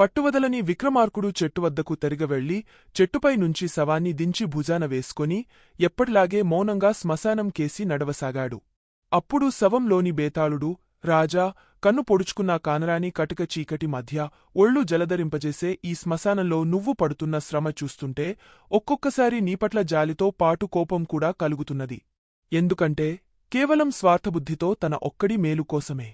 పట్టువదలని విక్రమార్కుడు చెట్టువద్దకు తెరిగవెళ్ళి చెట్టుపై నుంచి శవాన్ని దించి భుజాన వేసుకొని ఎప్పటిలాగే మౌనంగా శ్మశానం కేసి నడవసాగాడు. అప్పుడు శవంలోని బేతాళుడు రాజా కన్ను పొడుచుకున్న కానరాని కటిక చీకటి మధ్య ఒళ్ళు జలధరింపజేసే ఈ శ్మశానంలో నువ్వు పడుతున్న శ్రమ చూస్తుంటే ఒక్కొక్కసారి నీపట్ల జాలితో పాటు కోపం కూడా కలుగుతున్నది. ఎందుకంటే కేవలం స్వార్థబుద్ధితో తన ఒక్కడి మేలు కోసమే.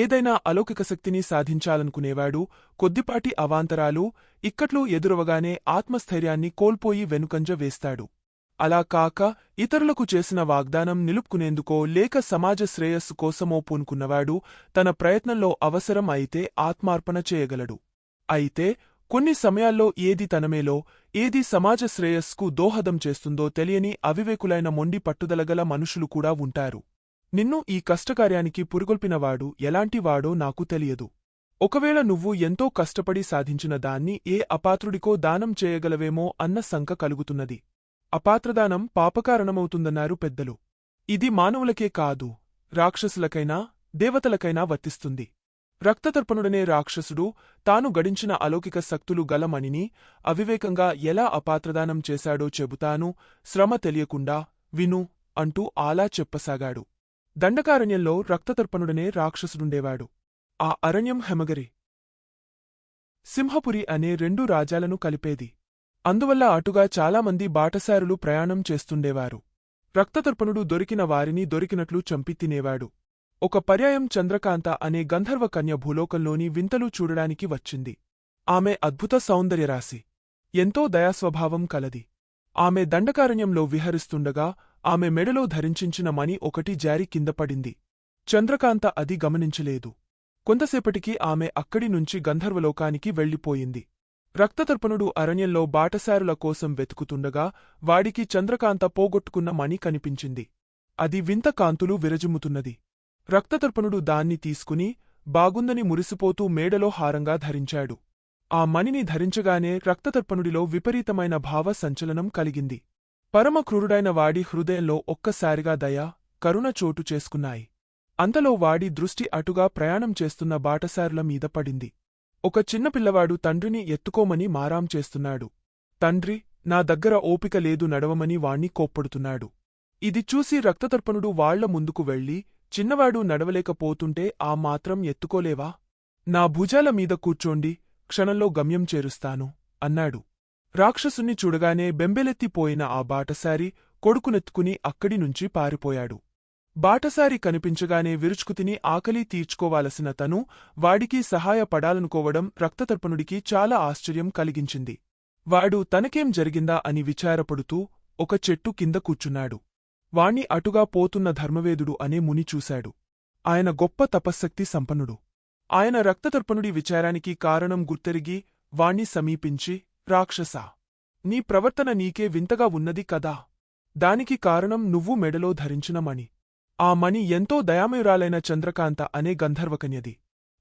ఏదైనా అలౌకిక శక్తిని సాధించాలనుకునేవాడు కొద్దిపాటి అవాంతరాలు ఇక్కట్లు ఎదురవగానే ఆత్మస్థైర్యాన్ని కోల్పోయి వెనుకంజ వేస్తాడు. అలా కాక ఇతరులకు చేసిన వాగ్దానం నిలుపుకునేందుకో లేక సమాజ శ్రేయస్సు కోసమో పూనుకున్నవాడు తన ప్రయత్నంలో అవసరం అయితే ఆత్మార్పణ చేయగలడు. అయితే కొన్ని సమయాల్లో ఏది తనమేలో ఏది సమాజ శ్రేయస్కు దోహదం చేస్తుందో తెలియని అవివేకులైన మొండి పట్టుదలగల మనుషులు కూడా ఉంటారు. నిన్ను ఈ కష్టకార్యానికి పురుగొల్పినవాడు ఎలాంటివాడో నాకు తెలియదు. ఒకవేళ నువ్వు ఎంతో కష్టపడి సాధించిన దాన్ని ఏ అపాత్రుడికో దానం చేయగలవేమో అన్న శంక కలుగుతున్నది. అపాత్రదానం పాపకారణమవుతుందన్నారు పెద్దలు. ఇది మానవులకే కాదు రాక్షసులకైనా దేవతలకైనా వర్తిస్తుంది. రక్తతర్పణుడనే రాక్షసుడు తాను గడించిన అలౌకిక శక్తులు గల మణిని అవివేకంగా ఎలా అపాత్రదానం చేశాడో చెబుతాను శ్రమ తెలియకుండా విను అంటూ ఆలా చెప్పసాగాడు. దండకారణ్యంలో రక్తతర్పణుడనే రాక్షసుడుండేవాడు. ఆ అరణ్యం హెమగరి. సింహపురి అనే రెండు రాజ్యాలను కలిపేది. అందువల్ల అటుగా చాలామంది బాటసారులు ప్రయాణం చేస్తుండేవారు. రక్తతర్పణుడు దొరికిన వారిని దొరికినట్లు చంపి తినేవాడు. ఒక పర్యాయం చంద్రకాంత అనే గంధర్వ కన్య భూలోకంలోని వింతలు చూడడానికి వచ్చింది. ఆమె అద్భుత సౌందర్యరాశి. ఎంతో దయాస్వభావం కలది. ఆమె దండకారణ్యంలో విహరిస్తుండగా ఆమె మెడలో ధరించించిన మణి ఒకటి జారి కిందపడింది చంద్రకాంత అది గమనించలేదు. కొంతసేపటికి ఆమె అక్కడి నుంచి గంధర్వలోకానికి వెళ్ళిపోయింది. రక్తతర్పణుడు అరణ్యంలో బాటసారుల కోసం వెతుకుతుండగా వాడికి చంద్రకాంత పోగొట్టుకున్న మణి కనిపించింది. అది వింత కాంతులు విరజిమ్ముతున్నది. రక్తతర్పణుడు దాన్ని తీసుకుని బాగుందని మురిసిపోతూ మేడలో హారంగా ధరించాడు. ఆ మణిని ధరించగానే రక్తతర్పణుడిలో విపరీతమైన భావ సంచలనం కలిగింది. పరమక్రూరుడైన వాడి హృదయంలో ఒక్కసారిగా దయ కరుణ చోటు చేసుకున్నాయి. అంతలో వాడి దృష్టి అటుగా ప్రయాణం చేస్తున్న బాటసారుల మీద పడింది. ఒక చిన్నపిల్లవాడు తండ్రిని ఎత్తుకోమని మారాం చేస్తున్నాడు. తండ్రి నా దగ్గర ఓపిక లేదు నడవమని వాణ్ణి కోప్పడుతున్నాడు. ఇది చూసి రక్తతర్పణుడు వాళ్ళ ముందుకు వెళ్ళి చిన్నవాడు నడవలేకపోతుంటే ఆ మాత్రం ఎత్తుకోలేవా? నా భుజాల మీద కూర్చోండి క్షణంలో గమ్యం చేరుస్తాను అన్నాడు. రాక్షసుని చూడగానే బెంబెలెత్తిపోయిన ఆ బాటసారి కొడుకునెత్తుకుని అక్కడి నుంచి పారిపోయాడు. బాటసారి కనిపించగానే విరుచుకుతిని ఆకలి తీర్చుకోవాలసిన తను వాడికి సహాయపడాలనుకోవడం రక్తతర్పణుడికి చాలా ఆశ్చర్యం కలిగించింది. వాడు తనకేం జరిగిందా అని విచారపడుతూ ఒక చెట్టు కింద కూర్చున్నాడు. వాణ్ణి అటుగా పోతున్న ధర్మవేదుడు అనే ముని చూశాడు. ఆయన గొప్ప తపశ్శక్తి సంపన్నుడు. ఆయన రక్తతర్పణుడి విచారానికి కారణం గుర్తెరిగి వాణ్ణి సమీపించి రాక్షసా నీ ప్రవర్తన నీకే వింతగా ఉన్నది కదా. దానికి కారణం నువ్వు మెడలో ధరించిన మణి. ఆ మణి ఎంతో దయామయురాలైన చంద్రకాంత అనే గంధర్వకన్యది.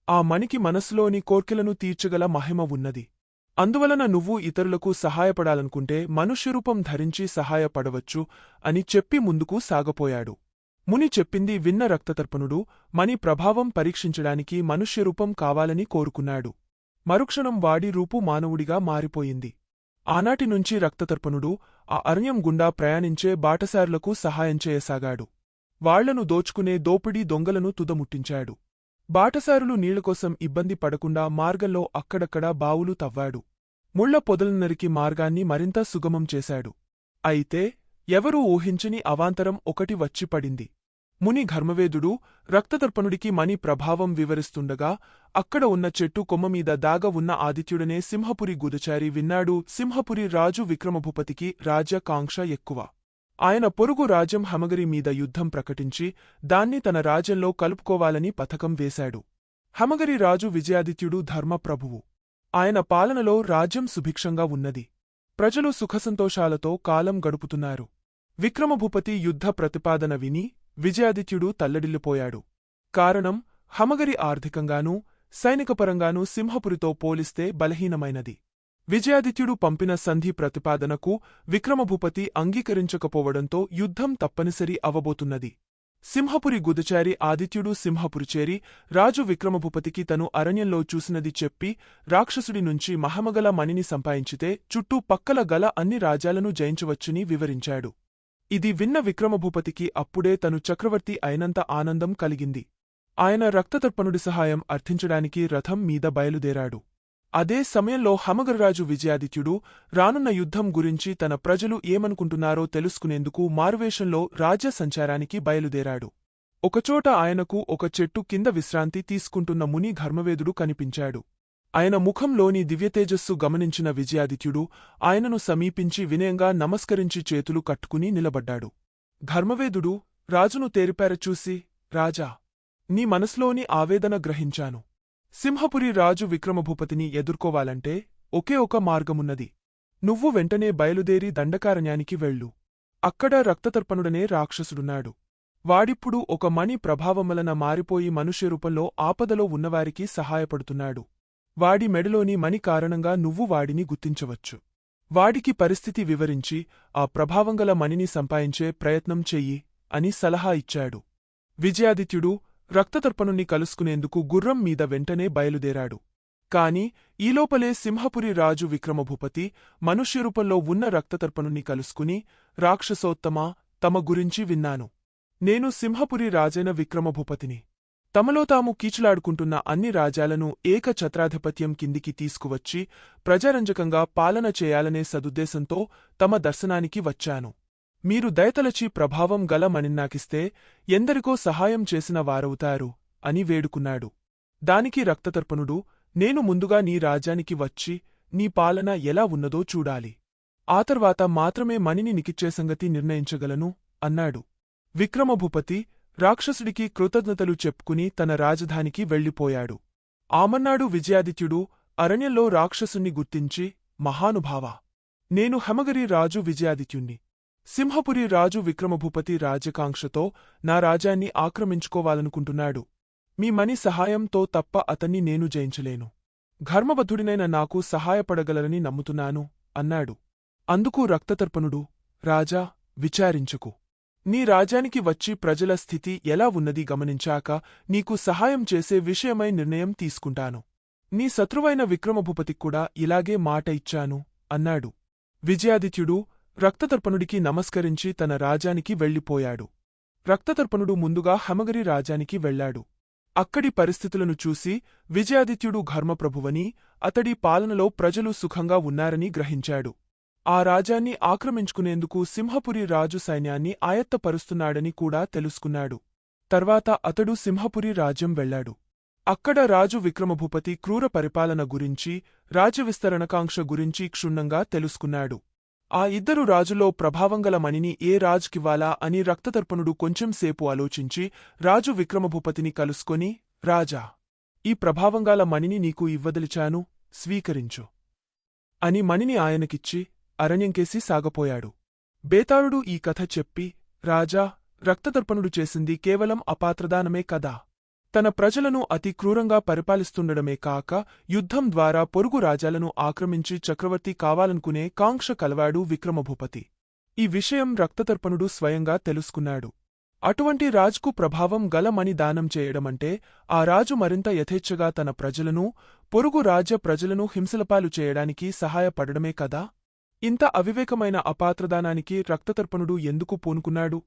ఆ మణికి మనస్సులోని కోర్కెలను తీర్చగల మహిమ ఉన్నది. అందువలన నువ్వు ఇతరులకు సహాయపడాలనుకుంటే మనుష్యరూపం ధరించి సహాయపడవచ్చు అని చెప్పి ముందుకు సాగపోయాడు. ముని చెప్పింది విన్న రక్తతర్పణుడు మణి ప్రభావం పరీక్షించడానికి మనుష్యరూపం కావాలని కోరుకున్నాడు. మరుక్షణం వాడి రూపు మానవుడిగా మారిపోయింది. ఆనాటి నుంచి రక్తతర్పణుడు ఆ అరణ్యం గుండా ప్రయాణించే బాటసారులకు సహాయం చేయసాగాడు. వాళ్ళను దోచుకునే దోపిడీ దొంగలను తుదముట్టించాడు. బాటసారులు నీళ్ళకోసం ఇబ్బంది పడకుండా మార్గంలో అక్కడక్కడా బావులు తవ్వాడు. ముళ్ళ పొదలను నరికి మార్గాన్ని మరింత సుగమం చేశాడు. అయితే ఎవరూ ఊహించని అవాంతరం ఒకటి వచ్చిపడింది ముని ఘర్మవేదుడు రక్తదర్పణుడికి మణి ప్రభావం వివరిస్తుండగా అక్కడ ఉన్న చెట్టు కొమ్మమీద దాగ ఉన్న ఆదిత్యుడనే సింహపురి గుదచారి విన్నాడు. సింహపురి రాజు విక్రమభూపతికి రాజ్యకాంక్ష ఎక్కువ. ఆయన పొరుగు రాజ్యం హమగరి మీద యుద్ధం ప్రకటించి దాన్ని తన రాజ్యంలో కలుపుకోవాలని పథకం వేశాడు. హమగరి రాజు విజయాదిత్యుడు ధర్మప్రభువు ఆయన పాలనలో రాజ్యం సుభిక్షంగా ఉన్నది. ప్రజలు సుఖసంతోషాలతో కాలం గడుపుతున్నారు. విక్రమభూపతి యుద్ధ ప్రతిపాదన విని విజయాదిత్యుడు తల్లడిల్లిపోయాడు. కారణం హమగరి ఆర్థికంగానూ సైనికపరంగానూ సింహపురితో పోలిస్తే బలహీనమైనది. విజయాదిత్యుడు పంపిన సంధి ప్రతిపాదనకు విక్రమభూపతి అంగీకరించకపోవడంతో యుద్ధం తప్పనిసరి అవబోతున్నది. సింహపురి గుదచారి ఆదిత్యుడు సింహపురి చేరి రాజు విక్రమభూపతికి తను అరణ్యంలో చూసినది చెప్పి రాక్షసుడి నుంచి మహమగల మణిని సంపాదించితే చుట్టూ పక్కల గల అన్ని రాజ్యాలను జయించవచ్చుని వివరించాడు. ఇది విన్న విక్రమభూపతికి అప్పుడే తను చక్రవర్తి అయినంత ఆనందం కలిగింది. ఆయన రక్తతర్పణుడి సహాయం అర్థించడానికి రథం మీద బయలుదేరాడు. అదే సమయంలో హమగరరాజు విజయాదిత్యుడు రానున్న యుద్ధం గురించి తన ప్రజలు ఏమనుకుంటున్నారో తెలుసుకునేందుకు మారువేషంలో రాజ్య సంచారానికి బయలుదేరాడు. ఒకచోట ఆయనకు ఒక చెట్టు కింద విశ్రాంతి తీసుకుంటున్న ముని ధర్మవేదుడు కనిపించాడు. ఆయన ముఖంలోని దివ్యతేజస్సు గమనించిన విజయాదిత్యుడు ఆయనను సమీపించి వినయంగా నమస్కరించి చేతులు కట్టుకుని నిలబడ్డాడు. ధర్మవేదుడు రాజును తేరిపార చూసి రాజా నీ మనసులోని ఆవేదన గ్రహించాను. సింహపురి రాజు విక్రమభూపతిని ఎదుర్కోవాలంటే ఒకే ఒక మార్గమున్నది. నువ్వు వెంటనే బయలుదేరి దండకారణ్యానికి వెళ్ళు. అక్కడ రక్తతర్పణుడనే రాక్షసుడున్నాడు. వాడిప్పుడు ఒక మణి ప్రభావం వలన మారిపోయి మనుష్య రూపంలో ఆపదలో ఉన్నవారికి సహాయపడుతున్నాడు. వాడి మెడలోని మణి కారణంగా నువ్వు వాడిని గుర్తించవచ్చు. వాడికి పరిస్థితి వివరించి ఆ ప్రభావంగల మణిని సంపాదించే ప్రయత్నం చెయ్యి అని సలహా ఇచ్చాడు. విజయాదిత్యుడు రక్తతర్పణుణ్ణి కలుసుకునేందుకు గుర్రం మీద వెంటనే బయలుదేరాడు. కాని ఈలోపలే సింహపురి రాజు విక్రమభూపతి మనుష్యరూపంలో ఉన్న రక్తతర్పణుణ్ణి కలుసుకుని రాక్షసోత్తమా తమ గురించి విన్నాను. నేను సింహపురి రాజైన విక్రమభూపతిని. తమలో తాము కీచులాడుకుంటున్న అన్ని రాజ్యాలను ఏక ఛత్రాధిపత్యం కిందికి తీసుకువచ్చి ప్రజారంజకంగా పాలన చేయాలనే సదుద్దేశంతో తమ దర్శనానికి వచ్చాను. మీరు దయతలచి ప్రభావం గల మనిన్నాకిస్తే ఎందరికో సహాయం చేసిన వారవుతారు అని వేడుకున్నాడు. దానికి రక్తతర్పణుడు నేను ముందుగా నీ రాజ్యానికి వచ్చి నీ పాలన ఎలా ఉన్నదో చూడాలి. ఆ తర్వాత మాత్రమే మణిని నికిచ్చే సంగతి నిర్ణయించగలను అన్నాడు. విక్రమభూపతి రాక్షసుడికి కృతజ్ఞతలు చెప్పుకుని తన రాజధానికి వెళ్ళిపోయాడు. ఆమన్నాడు విజయాదిత్యుడు అరణ్యంలో రాక్షసుణ్ణి గుర్తించి మహానుభావా నేను హమగరి రాజు విజయాదిత్యుణ్ణి. సింహపురి రాజు విక్రమభూపతి రాజకాంక్షతో నా రాజ్యాన్ని ఆక్రమించుకోవాలనుకుంటున్నాడు. మీ మని సహాయంతో తప్ప అతన్ని నేను జయించలేను. ఘర్మబద్ధుడినైన నాకు సహాయపడగలరని నమ్ముతున్నాను అన్నాడు. అందుకు రక్తతర్పణుడు రాజా విచారించుకు. నీ రాజ్యానికి వచ్చి ప్రజల స్థితి ఎలా ఉన్నది గమనించాక నీకు సహాయం చేసే విషయమై నిర్ణయం తీసుకుంటాను. నీ శత్రువైన విక్రమభూపతికి కూడా ఇలాగే మాట ఇచ్చాను అన్నాడు. విజయాదిత్యుడు రక్తతర్పణుడికి నమస్కరించి తన రాజ్యానికి వెళ్ళిపోయాడు. రక్తతర్పణుడు ముందుగా హమగరి రాజానికి వెళ్ళాడు అక్కడి పరిస్థితులను చూసి విజయాదిత్యుడు ఘర్మప్రభువని అతడి పాలనలో ప్రజలు సుఖంగా ఉన్నారని గ్రహించాడు. ఆ రాజ్యాన్ని ఆక్రమించుకునేందుకు సింహపురి రాజు సైన్యాన్ని ఆయత్తపరుస్తున్నాడని కూడా తెలుసుకున్నాడు. తర్వాత అతడు సింహపురి రాజ్యం వెళ్ళాడు అక్కడ రాజు విక్రమభూపతి క్రూర పరిపాలన గురించి రాజ్యవిస్తరణకాంక్ష గురించి క్షుణ్ణంగా తెలుసుకున్నాడు. ఆ ఇద్దరు రాజులో ప్రభావంగల మణిని ఏ రాజుకివ్వాలా అని రక్తతర్పణుడు కొంచెంసేపు ఆలోచించి రాజు విక్రమభూపతిని కలుసుకొని రాజా ఈ ప్రభావంగాల మణిని నీకు ఇవ్వదలిచాను స్వీకరించు అని మణిని ఆయనకిచ్చి అరణ్యంకేసి సాగపోయాడు. బేతాళుడు ఈ కథ చెప్పి రాజా రక్తతర్పణుడు చేసింది కేవలం అపాత్రదానమే కదా. తన ప్రజలను అతి క్రూరంగా పరిపాలిస్తుండడమే కాక యుద్ధం ద్వారా పొరుగు రాజాలను ఆక్రమించి చక్రవర్తి కావాలనుకునే కాంక్ష కలవాడు విక్రమభూపతి. ఈ విషయం రక్తతర్పణుడు స్వయంగా తెలుసుకున్నాడు. అటువంటి రాజుకు ప్రభావం గలమని దానం చేయడమంటే ఆ రాజు మరింత యథేచ్ఛగా తన ప్రజలను పొరుగు రాజ్య ప్రజలను హింసలపాలు చేయడానికి సహాయపడడమే కదా? ఇంత అవివేకమైన అపాత్రదానానికి రక్తతర్పణుడు ఎందుకు పూనుకున్నాడు?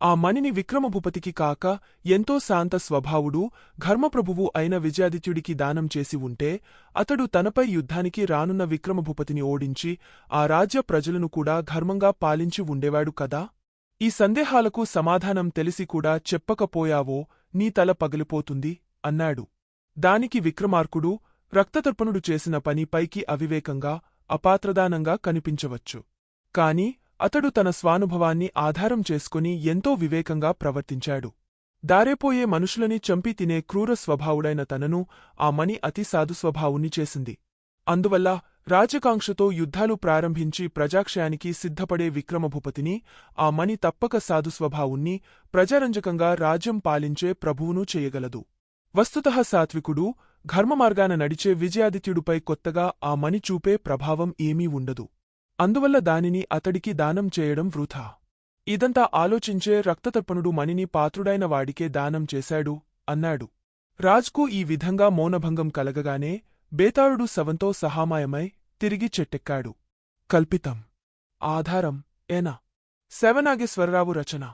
ఆ మణిని విక్రమభూపతికి కాక ఎంతో శాంత స్వభావుడు ఘర్మప్రభువు అయిన విజయాదిత్యుడికి దానం చేసి ఉంటే అతడు తనపై యుద్ధానికి రానున్న విక్రమభూపతిని ఓడించి ఆ రాజ్య ప్రజలను కూడా ఘర్మంగా పాలించి ఉండేవాడు కదా? ఈ సందేహాలకు సమాధానం తెలిసి కూడా చెప్పకపోయావో నీ తల పగిలిపోతుంది అన్నాడు. దానికి విక్రమార్కుడు రక్తతర్పణుడు చేసిన పని పైకి అవివేకంగా అపాత్రదానంగా కనిపించవచ్చు. కాని అతడు తన స్వానుభవాన్ని ఆధారం చేసుకుని ఎంతో వివేకంగా ప్రవర్తించాడు. దారేపోయే మనుషులని చంపి తినే క్రూర స్వభావుడైన తనను ఆ మణి అతి సాధుస్వభావుని చేసింది. అందువల్ల రాజకాంక్షతో యుద్ధాలు ప్రారంభించి ప్రజాక్షయానికి సిద్ధపడే విక్రమభూపతిని ఆ మణి తప్పక సాధుస్వభావుణ్ణి ప్రజారంజకంగా రాజ్యం పాలించే ప్రభువును చేయగలదు. వస్తుతః సాత్వికుడు ఘర్మమార్గాన నడిచే విజయాదిత్యుడిపై కొత్తగా ఆ మణి చూపే ప్రభావం ఏమీ ఉండదు. అందువల్ల దానిని అతడికి దానం చేయడం వృథా. ఇదంతా ఆలోచించే రక్తతర్పణుడు మణిని పాత్రుడైన వాడికే దానం చేశాడు అన్నాడు. రాజ్కు ఈ విధంగా మౌనభంగం కలగగానే బేతాళుడు శవంతో సహామాయమై తిరిగి చెట్టెక్కాడు. కల్పితం. ఆధారం. ఏనా శవనాగేశ్వరరావు రచన.